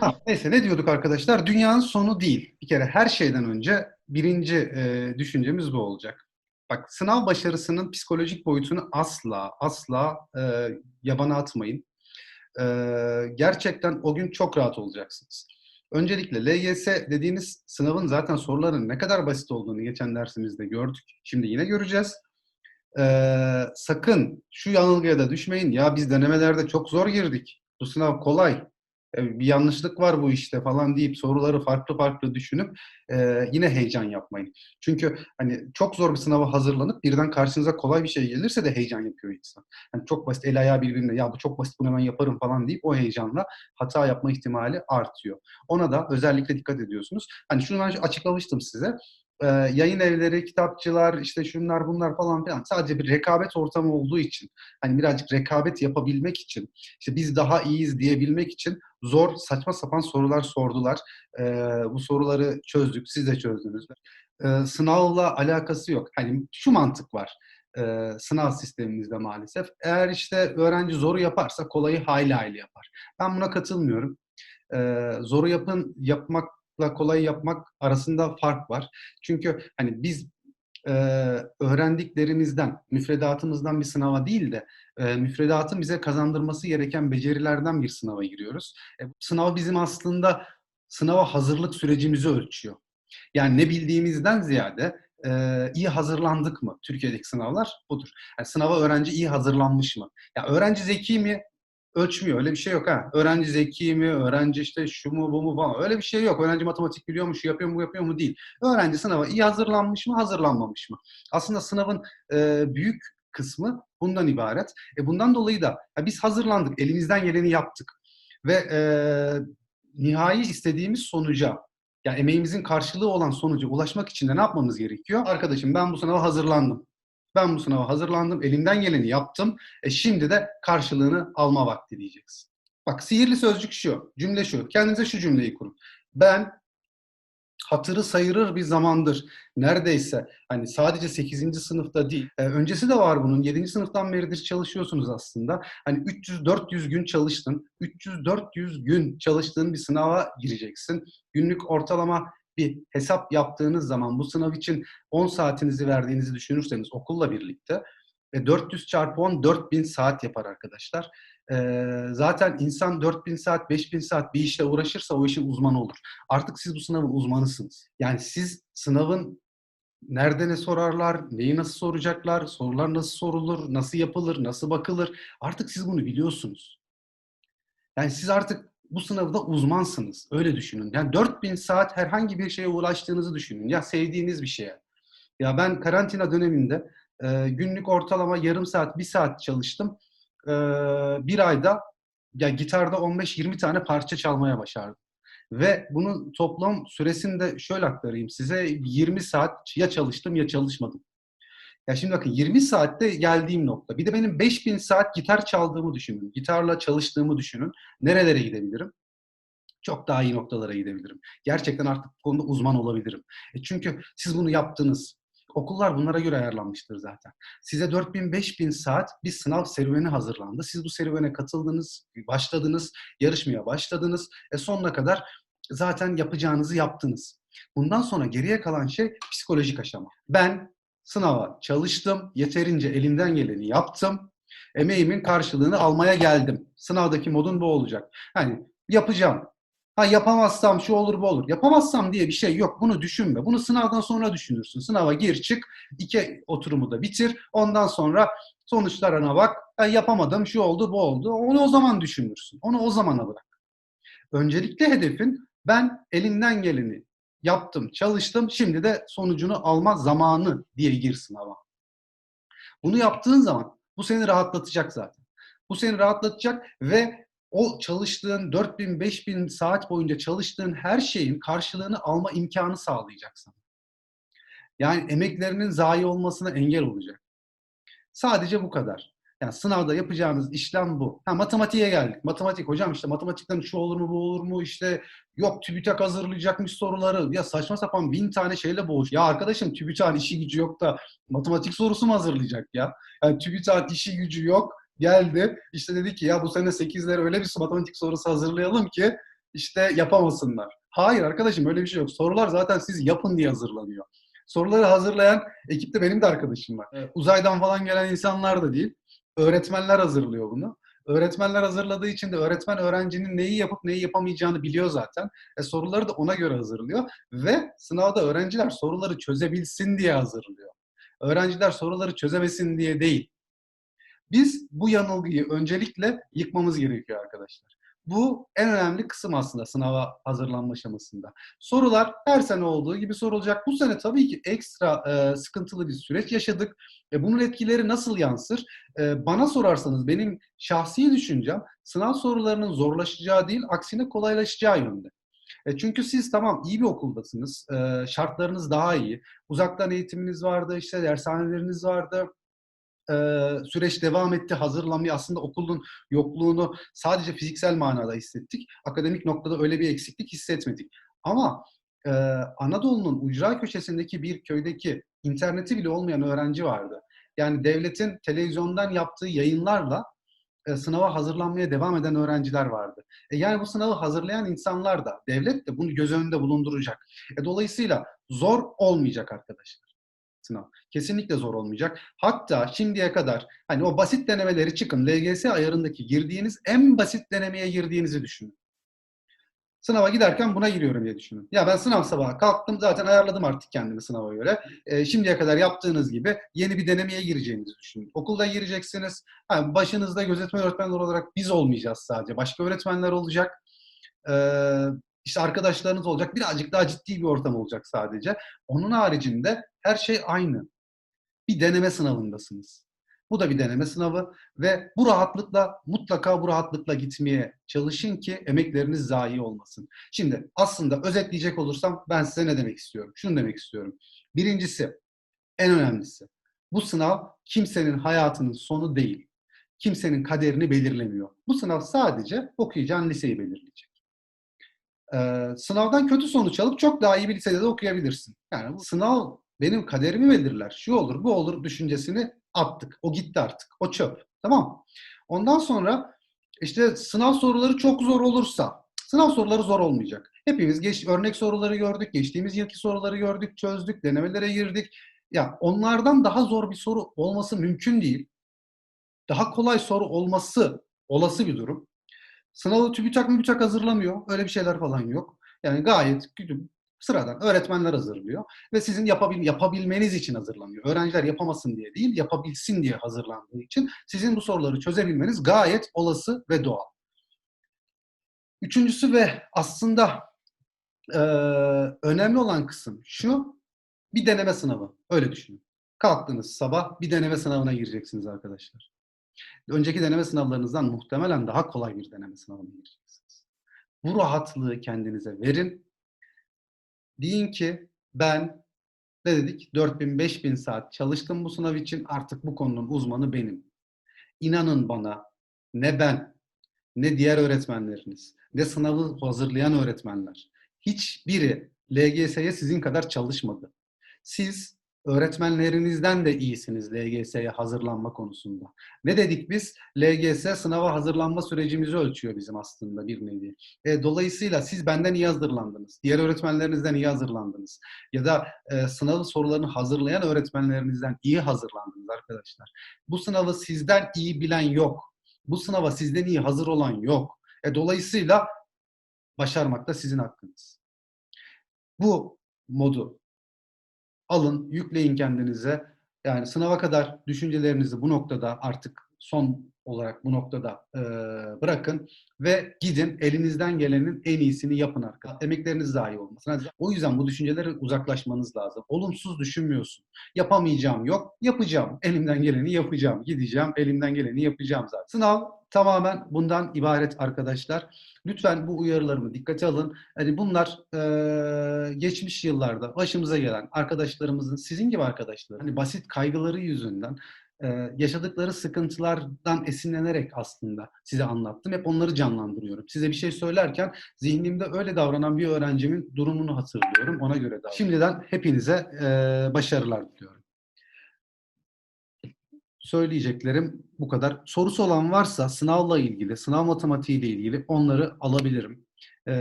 Ha, neyse ne diyorduk arkadaşlar? Dünyanın sonu değil. Bir kere her şeyden önce birinci e, düşüncemiz bu olacak. Bak sınav başarısının psikolojik boyutunu asla asla e, yabana atmayın. E, gerçekten o gün çok rahat olacaksınız. Öncelikle LYS dediğiniz sınavın zaten soruların ne kadar basit olduğunu geçen dersimizde gördük. Şimdi yine göreceğiz. Ee, sakın şu yanılgıya da düşmeyin. Ya biz denemelerde çok zor girdik. Bu sınav kolay. E, bir yanlışlık var bu işte falan deyip soruları farklı farklı düşünüp e, yine heyecan yapmayın. Çünkü hani çok zor bir sınava hazırlanıp birden karşınıza kolay bir şey gelirse de heyecan yapıyor insan. Yani çok basit el ayağı birbirine ya bu çok basit bunu hemen yaparım falan deyip o heyecanla hata yapma ihtimali artıyor. Ona da özellikle dikkat ediyorsunuz. Hani şunu ben açıklamıştım size e, yayın evleri, kitapçılar, işte şunlar bunlar falan filan sadece bir rekabet ortamı olduğu için hani birazcık rekabet yapabilmek için işte biz daha iyiyiz diyebilmek için zor saçma sapan sorular sordular. E, bu soruları çözdük, siz de çözdünüz. E, sınavla alakası yok. Hani şu mantık var e, sınav sistemimizde maalesef. Eğer işte öğrenci zoru yaparsa kolayı hayli hayli yapar. Ben buna katılmıyorum. E, zoru yapın yapmak kolay yapmak arasında fark var. Çünkü hani biz e, öğrendiklerimizden, müfredatımızdan bir sınava değil de e, müfredatın bize kazandırması gereken becerilerden bir sınava giriyoruz. E, sınav bizim aslında sınava hazırlık sürecimizi ölçüyor. Yani ne bildiğimizden ziyade e, iyi hazırlandık mı? Türkiye'deki sınavlar budur. Yani sınava öğrenci iyi hazırlanmış mı? Ya öğrenci zeki mi? Ölçmüyor. Öyle bir şey yok ha. Öğrenci zeki mi, öğrenci işte şu mu bu mu falan. Öyle bir şey yok. Öğrenci matematik biliyor mu, şu yapıyor mu, bu yapıyor mu değil. Öğrenci sınava iyi hazırlanmış mı, hazırlanmamış mı? Aslında sınavın e, büyük kısmı bundan ibaret. E bundan dolayı da ya biz hazırlandık, elimizden geleni yaptık. Ve e, nihai istediğimiz sonuca, yani emeğimizin karşılığı olan sonuca ulaşmak için de ne yapmamız gerekiyor? Arkadaşım ben bu sınava hazırlandım. Ben bu sınava hazırlandım, elimden geleni yaptım. E şimdi de karşılığını alma vakti diyeceksin. Bak sihirli sözcük şu, cümle şu. Kendinize şu cümleyi kurun. Ben hatırı sayırır bir zamandır neredeyse hani sadece 8. sınıfta değil. E, öncesi de var bunun. 7. sınıftan beridir çalışıyorsunuz aslında. Hani 300-400 gün çalıştın. 300-400 gün çalıştığın bir sınava gireceksin. Günlük ortalama bir hesap yaptığınız zaman bu sınav için 10 saatinizi verdiğinizi düşünürseniz okulla birlikte e, 400 çarpı 10 4000 saat yapar arkadaşlar. E, zaten insan 4000 saat 5000 saat bir işle uğraşırsa o işin uzmanı olur. Artık siz bu sınavın uzmanısınız. Yani siz sınavın nerede ne sorarlar, neyi nasıl soracaklar, sorular nasıl sorulur, nasıl yapılır, nasıl bakılır. Artık siz bunu biliyorsunuz. Yani siz artık bu sınavda uzmansınız. Öyle düşünün. Yani 4000 saat herhangi bir şeye ulaştığınızı düşünün. Ya sevdiğiniz bir şeye. Ya ben karantina döneminde e, günlük ortalama yarım saat, bir saat çalıştım. E, bir ayda ya gitarda 15-20 tane parça çalmaya başardım. Ve bunun toplam süresini de şöyle aktarayım size. 20 saat ya çalıştım ya çalışmadım. Ya şimdi bakın 20 saatte geldiğim nokta. Bir de benim 5000 saat gitar çaldığımı düşünün. Gitarla çalıştığımı düşünün. Nerelere gidebilirim? Çok daha iyi noktalara gidebilirim. Gerçekten artık bu konuda uzman olabilirim. E çünkü siz bunu yaptınız. Okullar bunlara göre ayarlanmıştır zaten. Size 4000-5000 saat bir sınav serüveni hazırlandı. Siz bu serüvene katıldınız, başladınız, yarışmaya başladınız. E sonuna kadar zaten yapacağınızı yaptınız. Bundan sonra geriye kalan şey psikolojik aşama. Ben Sınava çalıştım, yeterince elimden geleni yaptım. Emeğimin karşılığını almaya geldim. Sınavdaki modun bu olacak. Hani yapacağım. Ha yapamazsam şu olur bu olur. Yapamazsam diye bir şey yok. Bunu düşünme. Bunu sınavdan sonra düşünürsün. Sınava gir çık. iki oturumu da bitir. Ondan sonra sonuçlarına bak. Ha, yapamadım şu oldu bu oldu. Onu o zaman düşünürsün. Onu o zamana bırak. Öncelikli hedefin ben elimden geleni yaptım, çalıştım, şimdi de sonucunu alma zamanı diye gir sınava. Bunu yaptığın zaman bu seni rahatlatacak zaten. Bu seni rahatlatacak ve o çalıştığın 4000 5000 saat boyunca çalıştığın her şeyin karşılığını alma imkanı sağlayacak sana. Yani emeklerinin zayi olmasına engel olacak. Sadece bu kadar. Yani sınavda yapacağınız işlem bu. Ha, matematiğe geldik. Matematik hocam işte matematikten şu olur mu bu olur mu işte yok TÜBİTAK hazırlayacakmış soruları. Ya saçma sapan bin tane şeyle boğuş. Ya arkadaşım TÜBİTAK'ın işi gücü yok da matematik sorusu mu hazırlayacak ya? Yani TÜBİTAK'ın işi gücü yok geldi. İşte dedi ki ya bu sene 8'lere öyle bir matematik sorusu hazırlayalım ki işte yapamasınlar. Hayır arkadaşım öyle bir şey yok. Sorular zaten siz yapın diye hazırlanıyor. Soruları hazırlayan ekipte benim de arkadaşım var. Uzaydan falan gelen insanlar da değil. Öğretmenler hazırlıyor bunu. Öğretmenler hazırladığı için de öğretmen öğrencinin neyi yapıp neyi yapamayacağını biliyor zaten. E, soruları da ona göre hazırlıyor ve sınavda öğrenciler soruları çözebilsin diye hazırlıyor. Öğrenciler soruları çözemesin diye değil. Biz bu yanılgıyı öncelikle yıkmamız gerekiyor arkadaşlar. Bu en önemli kısım aslında sınava hazırlanma aşamasında. Sorular her sene olduğu gibi sorulacak. Bu sene tabii ki ekstra e, sıkıntılı bir süreç yaşadık. E, bunun etkileri nasıl yansır? E, bana sorarsanız benim şahsi düşüncem sınav sorularının zorlaşacağı değil, aksine kolaylaşacağı yönde. E, çünkü siz tamam iyi bir okuldasınız, e, şartlarınız daha iyi, uzaktan eğitiminiz vardı, işte dershaneleriniz vardı, süreç devam etti. Hazırlanmaya aslında okulun yokluğunu sadece fiziksel manada hissettik. Akademik noktada öyle bir eksiklik hissetmedik. Ama e, Anadolu'nun ucra köşesindeki bir köydeki interneti bile olmayan öğrenci vardı. Yani devletin televizyondan yaptığı yayınlarla e, sınava hazırlanmaya devam eden öğrenciler vardı. E, yani bu sınavı hazırlayan insanlar da, devlet de bunu göz önünde bulunduracak. E, dolayısıyla zor olmayacak arkadaşlar sınav. Kesinlikle zor olmayacak. Hatta şimdiye kadar hani o basit denemeleri çıkın LGS ayarındaki girdiğiniz en basit denemeye girdiğinizi düşünün. Sınava giderken buna giriyorum diye düşünün. Ya ben sınav sabahı kalktım zaten ayarladım artık kendimi sınava göre. E, şimdiye kadar yaptığınız gibi yeni bir denemeye gireceğinizi düşünün. Okulda gireceksiniz. Ha, başınızda gözetmen öğretmenler olarak biz olmayacağız sadece. Başka öğretmenler olacak. E, işte arkadaşlarınız olacak. Birazcık daha ciddi bir ortam olacak sadece. Onun haricinde her şey aynı. Bir deneme sınavındasınız. Bu da bir deneme sınavı ve bu rahatlıkla mutlaka bu rahatlıkla gitmeye çalışın ki emekleriniz zayi olmasın. Şimdi aslında özetleyecek olursam ben size ne demek istiyorum? Şunu demek istiyorum. Birincisi, en önemlisi. Bu sınav kimsenin hayatının sonu değil. Kimsenin kaderini belirlemiyor. Bu sınav sadece okuyacağın liseyi belirleyecek. Ee, sınavdan kötü sonuç alıp çok daha iyi bir lisede de okuyabilirsin. Yani bu sınav benim kaderimi belirler. Şu olur, bu olur düşüncesini attık. O gitti artık. O çöp. Tamam. Ondan sonra işte sınav soruları çok zor olursa, sınav soruları zor olmayacak. Hepimiz geç, örnek soruları gördük, geçtiğimiz yılki soruları gördük, çözdük, denemelere girdik. Ya onlardan daha zor bir soru olması mümkün değil. Daha kolay soru olması olası bir durum. Sınavı TÜBİTAK MÜBİTAK hazırlamıyor. Öyle bir şeyler falan yok. Yani gayet sıradan öğretmenler hazırlıyor ve sizin yapabil, yapabilmeniz için hazırlanıyor. Öğrenciler yapamasın diye değil, yapabilsin diye hazırlandığı için sizin bu soruları çözebilmeniz gayet olası ve doğal. Üçüncüsü ve aslında e, önemli olan kısım şu, bir deneme sınavı. Öyle düşünün. Kalktınız sabah bir deneme sınavına gireceksiniz arkadaşlar. Önceki deneme sınavlarınızdan muhtemelen daha kolay bir deneme sınavına gireceksiniz. Bu rahatlığı kendinize verin Deyin ki ben ne dedik? 4000 5000 saat çalıştım bu sınav için. Artık bu konunun uzmanı benim. İnanın bana ne ben ne diğer öğretmenleriniz ne sınavı hazırlayan öğretmenler hiçbiri LGS'ye sizin kadar çalışmadı. Siz öğretmenlerinizden de iyisiniz LGS'ye hazırlanma konusunda. Ne dedik biz? LGS sınava hazırlanma sürecimizi ölçüyor bizim aslında bir nevi. E, dolayısıyla siz benden iyi hazırlandınız. Diğer öğretmenlerinizden iyi hazırlandınız. Ya da e, sınavı sorularını hazırlayan öğretmenlerinizden iyi hazırlandınız arkadaşlar. Bu sınavı sizden iyi bilen yok. Bu sınava sizden iyi hazır olan yok. E, dolayısıyla başarmak da sizin hakkınız. Bu modu alın, yükleyin kendinize. Yani sınava kadar düşüncelerinizi bu noktada artık son olarak bu noktada e, bırakın ve gidin elinizden gelenin en iyisini yapın arkadaşlar. Emekleriniz zayi olmasın. O yüzden bu düşüncelere uzaklaşmanız lazım. Olumsuz düşünmüyorsun. Yapamayacağım yok. Yapacağım. Elimden geleni yapacağım. Gideceğim. Elimden geleni yapacağım zaten. Sınav tamamen bundan ibaret arkadaşlar. Lütfen bu uyarılarımı dikkate alın. Hani bunlar e, geçmiş yıllarda başımıza gelen arkadaşlarımızın, sizin gibi arkadaşlar, hani basit kaygıları yüzünden e, yaşadıkları sıkıntılardan esinlenerek aslında size anlattım. Hep onları canlandırıyorum. Size bir şey söylerken zihnimde öyle davranan bir öğrencimin durumunu hatırlıyorum. Ona göre davranıyorum. Şimdiden hepinize e, başarılar diliyorum. Söyleyeceklerim bu kadar. Sorusu olan varsa sınavla ilgili, sınav matematiği ile ilgili onları alabilirim.